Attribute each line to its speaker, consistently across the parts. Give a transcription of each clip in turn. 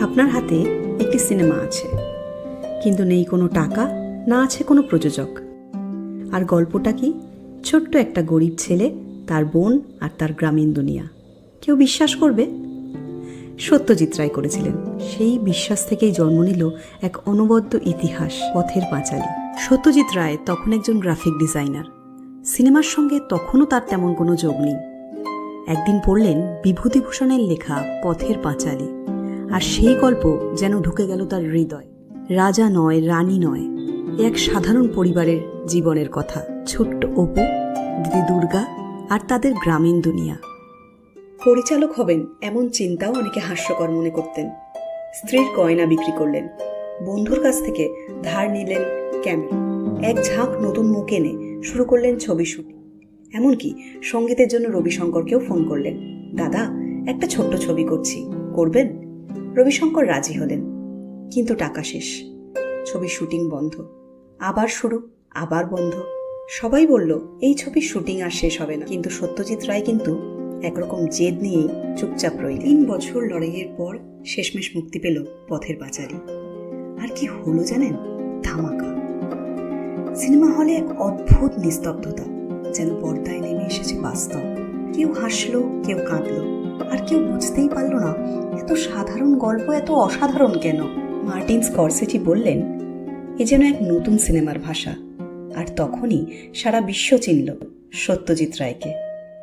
Speaker 1: আপনার হাতে একটি সিনেমা আছে। কিন্তু নেই কোনো টাকা, না আছে কোনো প্রযোজক। আর গল্পটা কি? ছোট্ট একটা গরিব ছেলে, তার বোন আর তার গ্রামীণ দুনিয়া। কেউ বিশ্বাস করবে? সত্যজিৎ রায় করেছিলেন। সেই বিশ্বাস থেকেই জন্ম নিল এক অনবদ্য ইতিহাস, পথের পাঁচালী। সত্যজিৎ রায় তখন একজন গ্রাফিক ডিজাইনার। সিনেমার সঙ্গে তখনও তার তেমন কোনো যোগ নেই। একদিন পড়লেন বিভূতিভূষণের লেখা পথের পাঁচালী। আর সেই গল্প যেন ঢুকে গেল তার হৃদয়। রাজা নয়, রানী নয় এক সাধারণ পরিবারের জীবনের কথা। ছোট্ট অপু, দিদি দুর্গা আর তাদের গ্রামীণ দুনিয়া। পরিচালক হবেন এমন চিন্তাও অনেকে হাস্যকর মনে করতেন। স্ত্রীর গয়না বিক্রি করলেন। বন্ধুর কাছ থেকে ধার নিলেন ক্যামেরা এক ঝাঁক নতুন মুখ এনে শুরু করলেন ছবি শুটিং। এমনকি সঙ্গীতের জন্য রবিশঙ্করকেও ফোন করলেন। দাদা, একটা ছোট্ট ছবি করছি। করবেন? রবিশঙ্কর রাজি হলেন। কিন্তু টাকা শেষ। ছবি শুটিং বন্ধ। আবার শুরু, আবার বন্ধ। সবাই বলল, এই ছবির শুটিং আর শেষ হবে না। কিন্তু সত্যজিৎ রায় কিন্তু একরকম জেদ নিয়ে চুপচাপ রইল তিন বছর লড়াইয়ের পর শেষমেশ মুক্তি পেল পথের পাঁচালী। আর কি হলো জানেন? ধামাকা। সিনেমা হলে এক অদ্ভুত নিস্তব্ধতা, যেন পর্দায় নেমে এসেছে বাস্তব। কেউ হাসলো, কেউ কাঁদলো, আর কেউ বুঝতেই পারল না গল্প এত অসাধারণ কেন? মার্টিন স্করসেটি বললেন, এ যেন এক নতুন সিনেমার ভাষা। আর তখনই সারা বিশ্ব চিনল সত্যজিৎ রায়কে।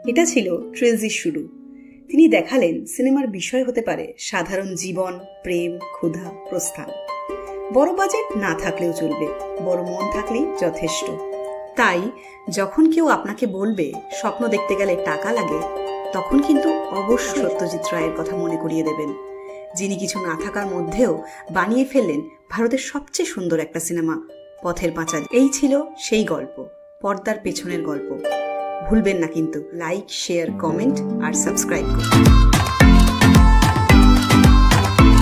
Speaker 1: এটা ছিল ট্রেলজির শুরু। তিনি দেখালেন সিনেমার বিষয় হতে পারে সাধারণ জীবন, প্রেম, ক্ষুধা, প্রস্থান। বড় বাজেট না থাকলেও চলবে, বড় মন থাকলেই যথেষ্ট। তাই যখন কেউ আপনাকে বলবে, স্বপ্ন দেখতে গেলে টাকা লাগে, তখন কিন্তু অবশ্য সত্যজিৎ রায়ের কথা মনে করিয়ে দেবেন। যিনি কিছু না থাকার মধ্যেও বানিয়ে ফেললেন ভারতের সবচেয়ে সুন্দর একটা সিনেমা, পথের পাঁচালী। এই ছিল সেই গল্প, পর্দার পেছনের গল্প। ভুলবেন না কিন্তু লাইক শেয়ার কমেন্ট আর সাবস্ক্রাইব করুন।